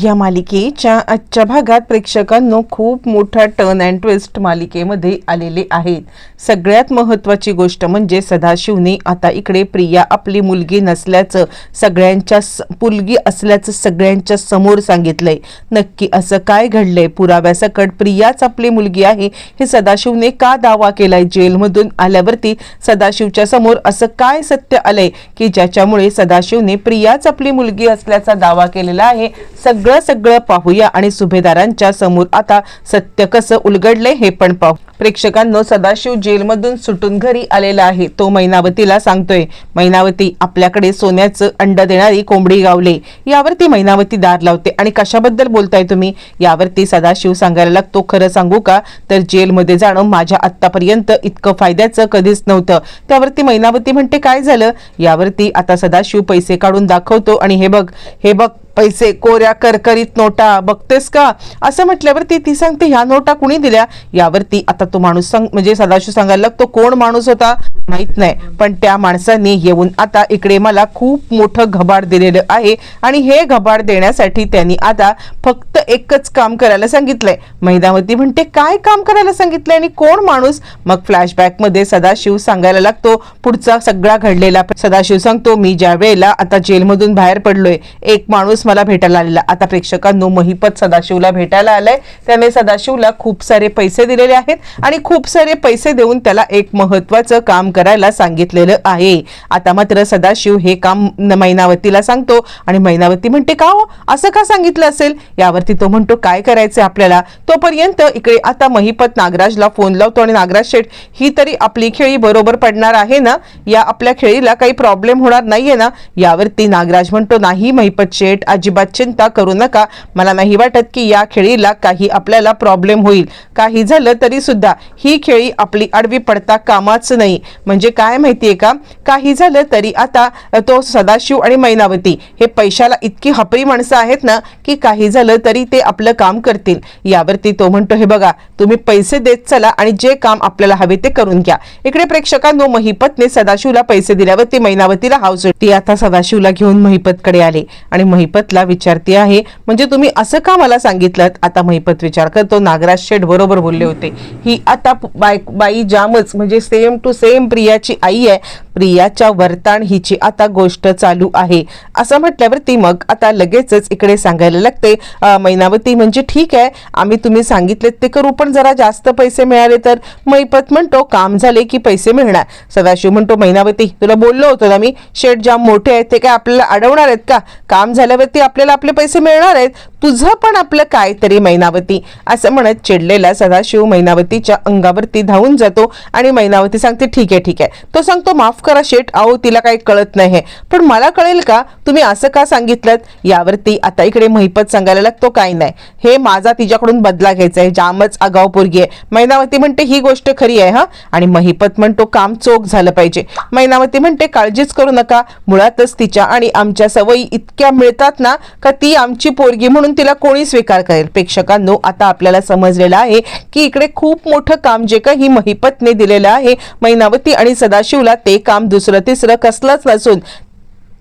या मालिकेच्या आजच्या भागात प्रेक्षकांनो खूप मोठा टर्न अँड ट्विस्ट मालिकेमध्ये आलेले आहेत. सगळ्यात महत्त्वाची गोष्ट म्हणजे सदाशिवने आता इकडे प्रिया आपली मुलगी नसल्याचं सगळ्यांच्या पुलगी मुलगी असल्याचं सगळ्यांच्या समोर सांगितलंय. नक्की असं काय घडलंय? पुराव्यासकट प्रियाच आपली मुलगी आहे. हे सदाशिवने का दावा केलाय? जेलमधून आल्यावरती सदाशिवच्या समोर असं काय सत्य आलंय? की ज्याच्यामुळे सदाशिवने प्रियाच आपली मुलगी असल्याचा दावा केलेला आहे. सगळं सगळं पाहूया आणि सुभेदारांच्या समोर आता सत्य कसं उलगडले हे पण पाहू. प्रेक्षकांनो सदाशिव जेलमधून सुटून घरी आलेला आहे. तो मैनावतीला सांगतोय मैनावती आपल्याकडे सोन्याचं अंड देणारी कोंबडी गावले. यावरती मैनावती दार लावते. आणि कशाबद्दल बोलताय तुम्ही? यावरती सदाशिव सांगायला लागतो खरं सांगू का? तर जेलमध्ये जाणं माझ्या आत्तापर्यंत इतकं फायद्याचं कधीच नव्हतं. त्यावरती मैनावती म्हणते काय झालं? यावरती आता सदाशिव पैसे काढून दाखवतो आणि हे बघ हे बघ पैसे कोऱ्या करकरीत नोटा बघतेस का? असं म्हटल्यावरती ती सांगते ह्या नोटा कुणी दिल्या? यावरती आता तो माणूस सांग म्हणजे सदाशिव सांगायला लागतो कोण माणूस होता? माहीत नाही. पण त्या माणसाने येऊन आता इकडे मला खूप मोठं घबाड दिलेलं आहे आणि हे घबाड देण्यासाठी त्यांनी आता फक्त एकच काम करायला सांगितलंय. मैदावती म्हणते काय काम करायला सांगितलंय आणि कोण माणूस? मग फ्लॅशबॅकमध्ये सदाशिव सांगायला लागतो पुढचा सगळा घडलेला सदाशिव सांगतो मी ज्या वेळेला आता जेलमधून बाहेर पडलोय एक माणूस मला भेटायला आलेला. आता प्रेक्षकांनो महिपत सदाशिवला भेटायला आलाय. त्याने सदाशिवला खूप सारे पैसे दिलेले आहेत आणि खूप सारे पैसे देऊन त्याला एक महत्वाचं काम करायला सांगितलेलं आहे. आता मात्र सदाशिव हे काम न- मैनावतीला सांगतो आणि मैनावती म्हणते का हो? असं का सांगितलं असेल? यावरती तो म्हणतो काय करायचं आपल्याला? तोपर्यंत इकडे आता महिपत नागराजला फोन लावतो आणि नागराज शेठ ही तरी आपली खेळी बरोबर पडणार आहे ना? या आपल्या खेळीला काही प्रॉब्लेम होणार नाहीये ना? यावरती नागराज म्हणतो नाही महिपत शेठ अजिबात चिंता करू नका. मला नाही वाटत की या खेळीला काही आपल्याला प्रॉब्लेम होईल. काही झालं तरी सुद्धा ही खेळी आपली आडवी पडता कामाच नाही. म्हणजे काय माहितीये का? काही झालं तरी आता तो सदाशिव आणि मैनावती हे पैशाला इतकी हपरी माणसं आहेत ना की काही झालं तरी ते आपलं काम करतील. यावरती तो म्हणतो हे बघा तुम्ही पैसे देत चला आणि जे काम आपल्याला हवे ते करून घ्या. इकडे प्रेक्षकांनो महिपतने सदाशिवला पैसे दिल्यावर ती मैनावतीला हाव ती आता सदाशिवला घेऊन महिपतकडे आले आणि महिपत महिपतला विचारते आहे. म्हणजे तुम्ही असं का मला सांगितलं आता महिपत विचार करतो. नागराज शेठ बरोबर बोलले होते. ही आता बाय बाई जामच म्हणजे सेम टू सेम प्रियाची आई आहे. प्रियाच्या वर्तान हिची आता गोष्ट चालू आहे. असं म्हटल्यावरती मग आता लगेचच इकडे सांगायला लागते. मैनावती म्हणजे ठीक आहे आम्ही तुम्ही सांगितलेत ते करू पण जरा जास्त पैसे मिळाले तर. मैपत म्हणतो काम झाले की पैसे मिळणार. सदाशिव म्हणतो मैनावती तुला बोललो होतो ना मी शेठ ज्या मोठे आहेत ते काय आपल्याला अडवणार आहेत का? काम झाल्यावरती आपल्याला आपले पैसे मिळणार आहेत. तुझं पण आपलं काय तरी मैनावती. असं म्हणत चिडलेला सदाशिव मैनावतीच्या अंगावरती धावून जातो आणि मैनावती सांगते ठीक आहे ठीक आहे. तो सांगतो माफ करा शेठ अहो तिला काही कळत नाही. पण मला कळेल का? तुम्ही असं का सांगितलं यावरती आता इकडे महिपत सांगायला लागतो काय नाही. हे माझा तिच्याकडून बदला घ्यायचा आहे. जामच आगाव पोरगी आहे. मैनावती म्हणते ही गोष्ट खरी आहे हा? आणि महिपत म्हणतो काम चोख झालं पाहिजे. मैनावती म्हणते काळजीच करू नका. मुळातच तिच्या आणि आमच्या सवयी इतक्या मिळतात ना का ती आमची पोरगी म्हणून तिला कोणी स्वीकार करेल? प्रेक्षकांनो आता आपल्याला समजलेलं आहे की इकडे खूप मोठं काम जे काही महिपतने दिलेलं आहे मैनावती आणि सदाशिवला ते काम काम दुसरं तिसरं कसलंच नसून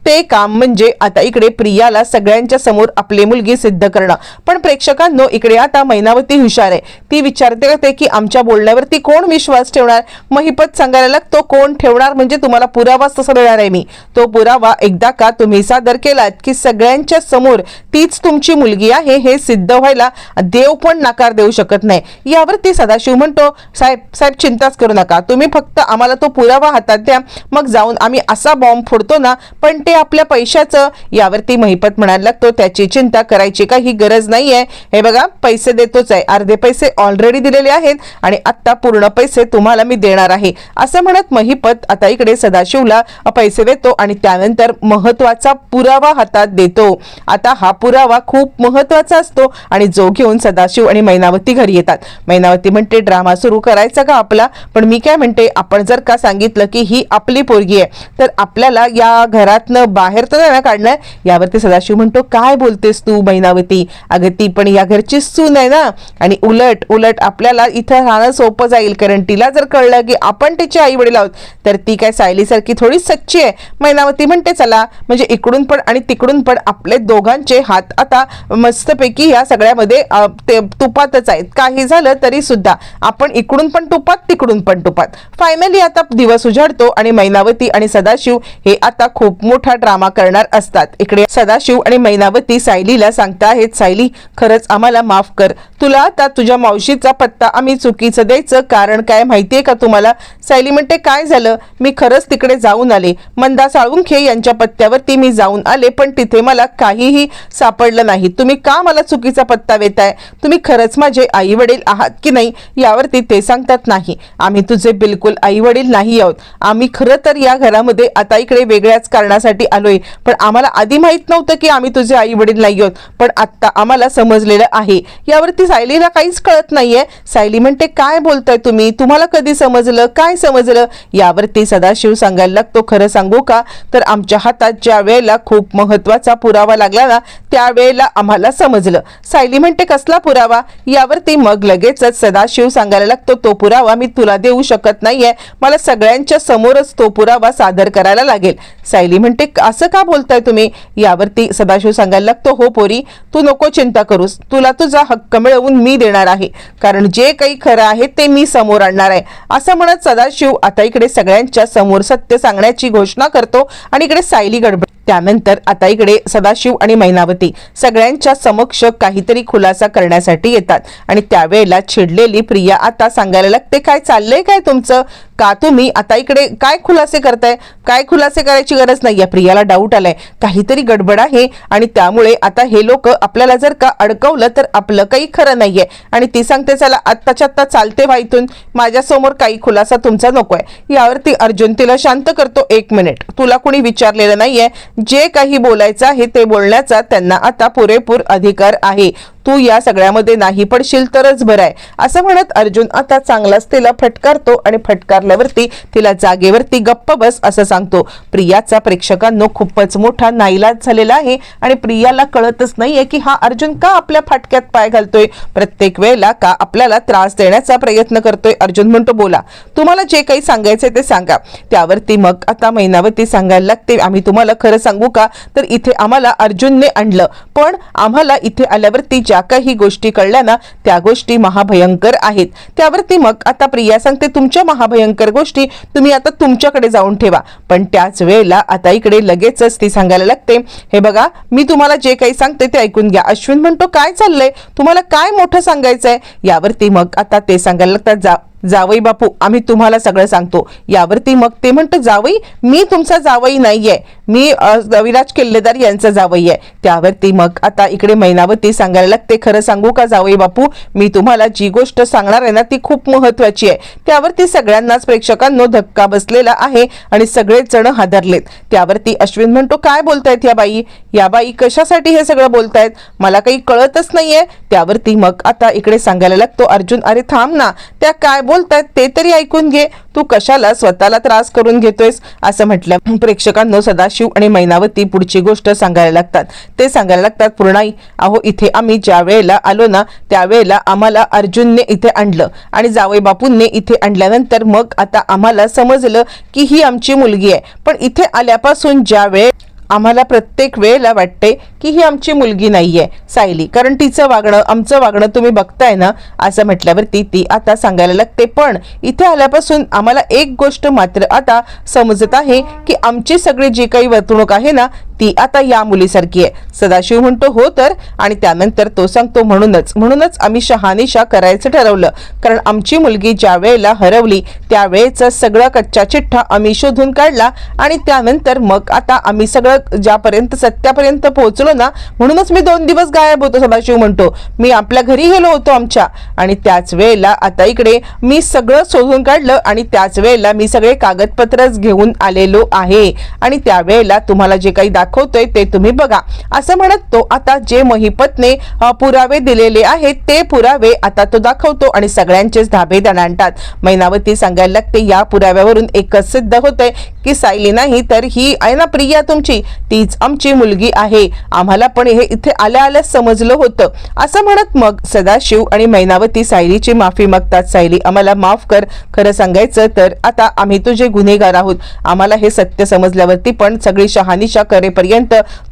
ते काम म्हणजे आता इकडे प्रियाला सगळ्यांच्या समोर आपली मुलगी सिद्ध करणं. पण प्रेक्षकांनो इकडे आता मैनावती हुशार आहे. ती विचारते होते की आमच्या बोलण्यावरती कोण विश्वास ठेवणार? महिपत सांगायला लागतो कोण ठेवणार म्हणजे तुम्हाला पुरावाच तसा देणार आहे मी तो पुरावा एकदा का तुम्ही सादर केलात की सगळ्यांच्या समोर तीच तुमची मुलगी आहे हे सिद्ध व्हायला देव पण नकार देऊ शकत नाही. यावरती सदाशिव म्हणतो साहेब साहेब चिंताच करू नका. तुम्ही फक्त आम्हाला तो पुरावा हातात द्या. मग जाऊन आम्ही असा बॉम्ब फोडतो ना पण ते आपल्या पैशाचं यावरती महिपत म्हणायला लागतो. त्याची चिंता करायची काही गरज नाहीये. हे बघा पैसे देतोच आहे. अर्धे पैसे ऑलरेडी दिलेले आहेत आणि आत्ता पूर्ण पैसे तुम्हाला मी देणार आहे. असं म्हणत महिपत आता इकडे सदाशिवला पैसे देतो आणि त्यानंतर महत्त्वाचा पुरावा हातात देतो. आता हा पुरावा खूप महत्त्वाचा असतो आणि जो घेऊन सदाशिव आणि मैनावती घरी येतात. मैनावती म्हणते ड्रामा सुरू करायचा का आपला? पण मी काय म्हणते आपण जर का सांगितलं की ही आपली पोरगी आहे तर आपल्याला या घरातनं बाहेर तर नाही ना काढणार यावरती सदाशिव म्हणतो काय बोलतेस तू मैनावती? अगं ती पण या घरची सून आहे ना. आणि उलट उलट आपल्याला इथं राहणं सोपं जाईल कारण तिला जर कळलं की आपण तिचे आई वडील आहोत तर ती काय सायलीसारखी थोडी सच्ची आहे. मैनावती म्हणते चला म्हणजे इकडून पण आणि तिकडून पण आपले दोघांचे हात आता मस्तपैकी या सगळ्यामध्ये ते तुपातच आहेत. काही झालं तरी सुद्धा आपण इकडून पण तुपात तिकडून पण तुपात. फायनली आता दिवस उजाडतो आणि मैनावती आणि सदाशिव हे आता खूप मोठा ड्रामा करणार असतात. इकडे सदाशिव आणि मैनावती सायलीला सांगता आहेत सायली खरंच आम्हाला माफ कर. तुला आता तुझ्या मावशीचा पत्ता आम्ही चुकीचं द्यायचं कारण काय माहितीये का तुम्हाला? सायली म्हणते काय झालं? मी खरंच तिकडे जाऊन आले. मंदा साळुंखे यांच्या पत्त्यावरती मी जाऊन आले पण तिथे मला काहीही सापडलं नाही. तुम्ही का मला चुकीचा पत्ता देताय? तुम्ही खरंच माझे आई वडील आहात की नाही? यावरती ते सांगतात नाही. आम्ही तुझे बिलकुल आई वडील नाही आहोत. आम्ही खरं तर या घरामध्ये आता इकडे वेगळ्याच कारणासाठी आलोय. पण आम्हाला आधी माहीत नव्हतं की आम्ही तुझे आई वडील नाही आहोत. पण आत्ता आम्हाला समजलेलं आहे. यावरती सायलीला काहीच कळत नाहीये. सायली म्हणते काय बोलताय तुम्ही? तुम्हाला कधी समजलं? काय समजलं? यावरती सदाशिव सांगायला लागतो खरं सांगू का? तर आमच्या हातात ज्या वेळेला खूप महत्त्वाचा पुरावा लागला ना त्यावेळेला आम्हाला समजलं. सायली म्हणते कसला पुरावा? यावरती मग लगेचच सदाशिव सांगायला लागतो तो पुरावा मी तुला देऊ शकत नाहीये. मला सगळ्यांच्या समोरच तो पुरावा सादर करायला लागेल. सायली म्हणते असं का बोलताय तुम्ही? यावरती सदाशिव सांगायला लागतो हो पोरी तू नको चिंता करूस. तुला तुझा हक्क मिळवून मी देणार आहे. कारण जे काही खरं आहे ते मी समोर आणणार आहे. असं म्हणत सदाशिव आता इकडे सगळ्यांच्या समोर सत्य सांगण्याची घोषणा करतो आणि इकडे सायली गडबड त्यानंतर आता इकडे सदाशिव आणि मैनावती सगळ्यांच्या समक्ष काहीतरी खुलासा करण्यासाठी येतात. आणि त्यावेळेला चिडलेली प्रिया आता सांगायला लागते काय चाललंय काय तुमचं? का तुम्ही आता इकडे काय खुलासे करताय? काय खुलासे करायची गरज नाहीये प्रियाला डाऊट आलाय. काहीतरी गडबड आहे आणि त्यामुळे आता हे लोक आपल्याला जर का अडकवलं तर आपलं काही खरं नाहीये. आणि ती सांगते चला आत्ताच्या आत्ता चालते व्हायतून माझ्यासमोर काही खुलासा तुमचा नकोय. यावरती अर्जुन तिला शांत करतो एक मिनिट. तुला कुणी विचारलेलं नाहीये? जे काही बोलायचं आहे ते बोलण्याचा त्यांना आता पुरेपूर अधिकार आहे. तू या सगळ्यामध्ये नाही पडशील तरच बरं आहे. असं म्हणत अर्जुन आता चांगलाच तिला फटकारतो आणि फटकारल्यावरती तिला जागेवरती गप्प बस असं सांगतो. प्रियाचा प्रेक्षकांनो खूपच मोठा नाईलाज झालेला आहे आणि प्रियाला कळतच नाहीये की हा अर्जुन का आपल्या फाटक्यात पाय घालतोय. प्रत्येक वेळेला का आपल्याला त्रास देण्याचा प्रयत्न करतोय? अर्जुन म्हणतो बोला तुम्हाला जे काही सांगायचंय ते सांगा. त्यावरती मग आता मैनावती सांगायला लागते. आम्ही तुम्हाला खरं सांगू का? तर इथे आम्हाला अर्जुनने आणलं. पण आम्हाला इथे आल्यावरती ज्या काही गोष्टी कळल्या ना त्या गोष्टी महाभयंकर आहेत. त्यावरती मग आता प्रिया सांगते तुमच्या महाभयंकर गोष्टी तुम्ही आता तुमच्याकडे जाऊन ठेवा. पण त्याच वेळेला आता इकडे लगेचच ती सांगायला लागते हे बघा मी तुम्हाला जे काही सांगते ते ऐकून घ्या. अश्विन म्हणतो काय चाललंय? तुम्हाला काय मोठं सांगायचंय? यावरती मग आता ते सांगायला लागतात जा जावई बापू आम्ही तुम्हाला सगळं सांगतो. यावरती मग ते म्हणतं जावई मी तुमचा जावई नाहीये. मी रविराज किल्लेदार यांचा जावई आहे. त्यावरती मग आता इकडे मैनावती सांगायला लागते खरं सांगू का जावई बापू? मी तुम्हाला जी गोष्ट सांगणार आहे ना ती खूप महत्वाची आहे. त्यावरती सगळ्यांनाच प्रेक्षकांनो धक्का बसलेला आहे आणि सगळेच जण हादरलेत. त्यावरती अश्विन म्हणतो काय बोलतायत या बाई? या बाई कशासाठी हे सगळं बोलतायत? मला काही कळतच नाहीये. त्यावरती मग आता इकडे सांगायला लागतो अर्जुन अरे थांब ना. त्या काय बोलतात ते तरी ऐकून घे. तू कशाला स्वतःला त्रास करून घेतोयस? असं म्हटलं. प्रेक्षकांनो सदाशिव आणि मैनावती पुढची गोष्ट सांगायला लागतात. ते सांगायला लागतात पूर्णाई अहो इथे आम्ही ज्या वेळेला आलो ना त्यावेळेला आम्हाला अर्जुनने इथे आणलं. आणि जावई बापूंनी इथे आणल्यानंतर मग आता आम्हाला समजलं की ही आमची मुलगी आहे. पण इथे आल्यापासून ज्या वेळेस आम्हाला प्रत्येक वेळेला वाटते की ही आमची मुलगी नाहीये सायली. कारण तिचं वागणं आमचं वागणं तुम्ही बघताय ना असं म्हटल्यावरती ती आता सांगायला लागते. पण इथे आल्यापासून आम्हाला एक गोष्ट मात्र आता समजत आहे की आमची सगळी जी काही वर्तणूक आहे ना ती आता या मुलीसारखी आहे. सदाशिव म्हणतो हो तर. आणि त्यानंतर तो सांगतो म्हणूनच म्हणूनच आम्ही शहानिशा करायचं ठरवलं. कारण आमची मुलगी ज्या वेळेला हरवली त्यावेळेचा सगळा कच्चा चिठ्ठा आम्ही शोधून काढला आणि त्यानंतर मग आता आम्ही सगळं ज्यापर्यंत सत्यापर्यंत पोहोचलो ना म्हणूनच मी दोन दिवस गायब होतो सदाशिव म्हणतो. मी आपल्या घरी गेलो होतो आमच्या आणि त्याच वेळेला आता इकडे मी सगळं शोधून काढलं आणि त्याच वेळेला मी सगळे कागदपत्रच घेऊन आलेलो आहे. आणि त्यावेळेला तुम्हाला जे काही दाखवतोय ते तुम्ही बघा. असं म्हणत तो आता जे महिपतने पुरावे दिलेले आहेत ते पुरावे आता तो दाखवतो आणि सगळ्यांचेच धाबे दणाणतात. मैनावती सांगायला लागते या पुराव्यावरून एकच सिद्ध होतंय की सायली नाही तर ही आहे ना प्रिया तुमची? तीच आमची मुलगी आहे. आम्हाला पण हे इथे आल्या आल्या समजलं होतं. असं म्हणत मग सदाशिव आणि मैनावती सायलीची माफी मागतात. सायली आम्हाला माफ कर. खरं सांगायचं तर आता आम्ही तुझे गुन्हेगार आहोत. आम्हाला हे सत्य समजल्यावरती पण सगळी शहानिशा करेपर्यंत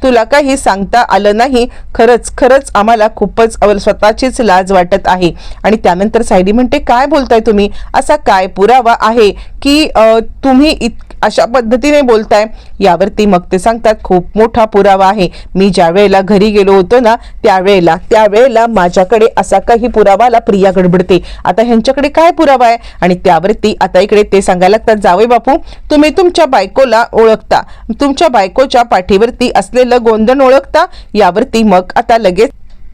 तुला काही सांगता आलं नाही. खरंच खरंच आम्हाला खूपच स्वतःचीच लाज वाटत आहे. आणि त्यानंतर सायली म्हणते काय बोलताय तुम्ही? असा काय पुरावा आहे की तुम्ही इत अशा पद्धतीने बोलताय. यावरती मग ते सांगतात खूप मोठा पुरावा आहे. मी ज्या वेळेला घरी गेलो होतो ना त्यावेळेला त्यावेळेला माझ्याकडे असा काही पुरावाला प्रिया गडबडते. आता ह्यांच्याकडे काय पुरावा आहे? आणि त्यावरती आता इकडे ते सांगायला लागतात जावे बापू तुम्ही तुमच्या बायकोला ओळखता. तुमच्या बायकोच्या पाठीवरती असलेलं गोंधण ओळखता. यावरती मग आता लगेच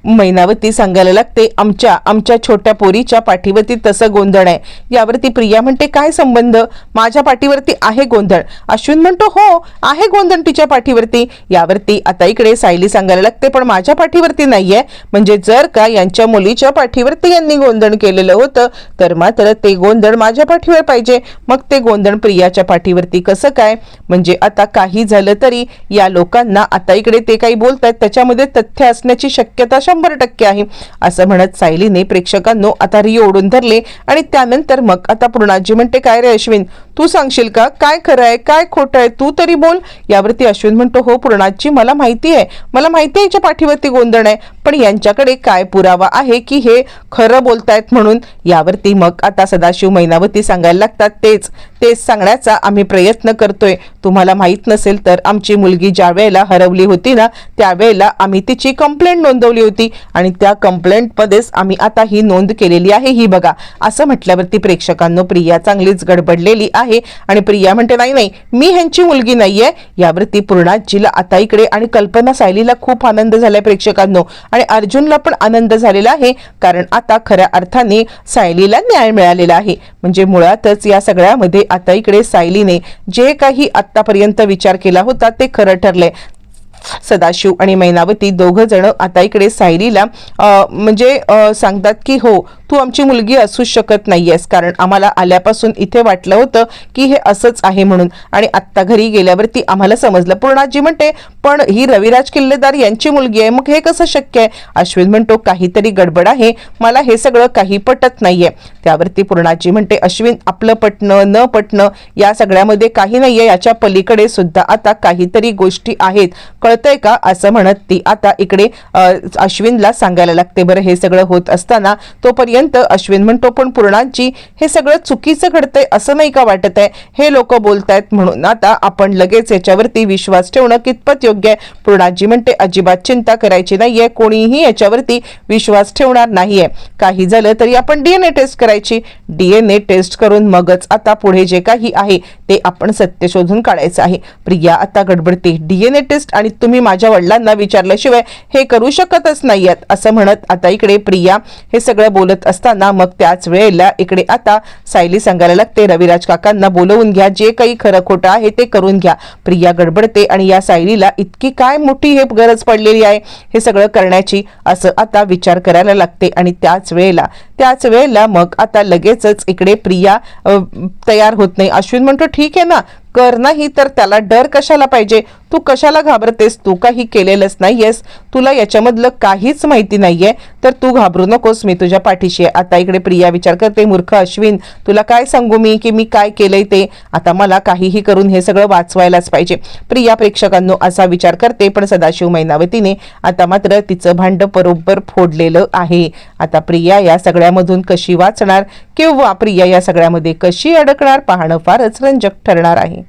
मैनावती सांगायला लागते आमच्या आमच्या छोट्या पोरीच्या पाठीवरती तसं गोंधळ आहे. यावरती प्रिया म्हणते काय संबंध? माझ्या पाठीवरती आहे गोंधळ. अश्विन म्हणतो हो आहे गोंधळ तिच्या पाठीवरती. यावरती आता इकडे सायली सांगायला लागते पण माझ्या पाठीवरती नाहीये. म्हणजे जर का यांच्या मुलीच्या पाठीवरती यांनी गोंधळ केलेलं होतं तर मात्र ते गोंधळ माझ्या पाठीवर पाहिजे. मग ते गोंधळ प्रियाच्या पाठीवरती कसं काय? म्हणजे आता काही झालं तरी या लोकांना आता इकडे ते काही बोलतायत त्याच्यामध्ये तथ्य असण्याची शक्यता शंभर टक्के आहे. असं म्हणत सायलीने प्रेक्षकांनो आता रिओ ओढून धरले आणि त्यानंतर मग आता पूर्णाजी म्हणते काय रे अश्विन? तू सांगशील का? काय खरं आहे काय खोटं आहे तू तरी बोल. यावरती अश्विन म्हणतो हो पूर्णाजी मला माहिती आहे. मला माहिती आहे याच्या पाठीवरती गोंधळ आहे. पण यांच्याकडे काय पुरावा आहे की हे खरं बोलतायत म्हणून? यावरती मग आता सदाशिव मैनावती सांगायला लागतात. तेच तेच सांगण्याचा आम्ही प्रयत्न करतोय. तुम्हाला माहीत नसेल तर आमची मुलगी ज्या वेळेला हरवली होती ना त्यावेळेला आम्ही तिची कंप्लेंट नोंदवली होती. आणि त्या कंप्लेंटमध्येच आम्ही आता ही नोंद केलेली आहे ही बघा. असं म्हटल्यावरती प्रेक्षकांनो प्रिया चांगलीच गडबडलेली आहे. आहे. आणि प्रिया म्हणते नाही नाही मी ह्यांची मुलगी नाहीये. यावरती पूर्णाजीला आता इकडे आणि कल्पना सायलीला खूप आनंद झालाय प्रेक्षकांनो. आणि अर्जुनला पण आनंद झालेला आहे कारण आता खऱ्या अर्थाने सायलीला न्याय मिळालेला आहे. म्हणजे मुळातच या सगळ्यामध्ये आता इकडे सायलीने जे काही आतापर्यंत विचार केला होता ते खरं ठरलंय. सदाशिव आणि मैनावती दोघं जण आता इकडे सायलीला म्हणजे सांगतात की हो तू आमची मुलगी असू शकत नाहीयेस. कारण आम्हाला आल्यापासून इथे वाटलं होतं की हे असंच आहे म्हणून. आणि आत्ता घरी गेल्यावरती आम्हाला समजलं. पूर्णाजी म्हणते पण ही रविराज किल्लेदार यांची मुलगी आहे. मग हे कसं शक्य आहे? अश्विन म्हणतो काहीतरी गडबड आहे. मला हे सगळं काही पटत नाहीये. त्यावरती पूर्णाजी म्हणते अश्विन आपलं पटणं न पटणं या सगळ्यामध्ये काही नाहीये. याच्या पलीकडे सुद्धा आता काहीतरी गोष्टी आहेत. कळतंय का? असं म्हणत ती आता इकडे अश्विनला सांगायला लागते. बरं हे सगळं होत असताना तोपर्यंत अश्विन म्हणतो पण पूर्णांची हे सगळं चुकीचं घडतंय असं नाही का वाटत आहे? हे लोक बोलतायत म्हणून. आता आपण लगेच याच्यावरती विश्वास ठेवणं कितपत योग्य आहे? पूर्णाजी म्हणते अजिबात चिंता करायची नाहीये कोणीही याच्यावरती विश्वास ठेवणार नाहीये. काही झालं तरी आपण डीएनए टेस्ट करायची. डीएनए टेस्ट करून मगच आता पुढे जे काही आहे ते आपण सत्य शोधून काढायचं आहे. प्रिया आता गडबडते. डीएनए टेस्ट आणि तुम्ही माझ्या वडिलांना विचारल्याशिवाय हे करू शकतच नाहीयेत असं म्हणत आता इकडे प्रिया हे सगळं बोलत असताना मग त्याच वेळेला इकडे आता सायली सांगायला लागते रविराज काकांना बोलवून घ्या जे काही खरं खोटं आहे ते करून घ्या. प्रिया गडबडते आणि या सायलीला इतकी काय मोठी हे गरज पडलेली आहे हे सगळं करण्याची? असं आता विचार करायला लागते आणि त्याच वेळेला त्याच वेळेला मग आता लगेचच इकडे प्रिया तयार होत नाही. अश्विन म्हणतो ठीक आहे ना कर नाही तर त्याला डर कशाला पाहिजे? तू कशाला घाबरतेस? तू काही केलेलंच नाहीयेस. तुला याच्यामधलं काहीच माहिती नाहीये. तर तू घाबरू नकोस. मी तुझ्या पाठीशी आहे. आता इकडे प्रिया विचार करते. मूर्ख अश्विन तुला काय सांगू मी की मी काय केलंय ते? आता मला काहीही करून हे सगळं वाचवायलाच पाहिजे. प्रिया प्रेक्षकांनो असा विचार करते पण सदाशिव मैनावतीने आता मात्र तिचं भांड बरोबर फोडलेलं आहे. आता प्रिया या सगळ्यामधून कशी वाचणार? किंवा प्रिया या सगळ्यामध्ये कशी अडकणार? पाहणं फारच रंजक ठरणार आहे.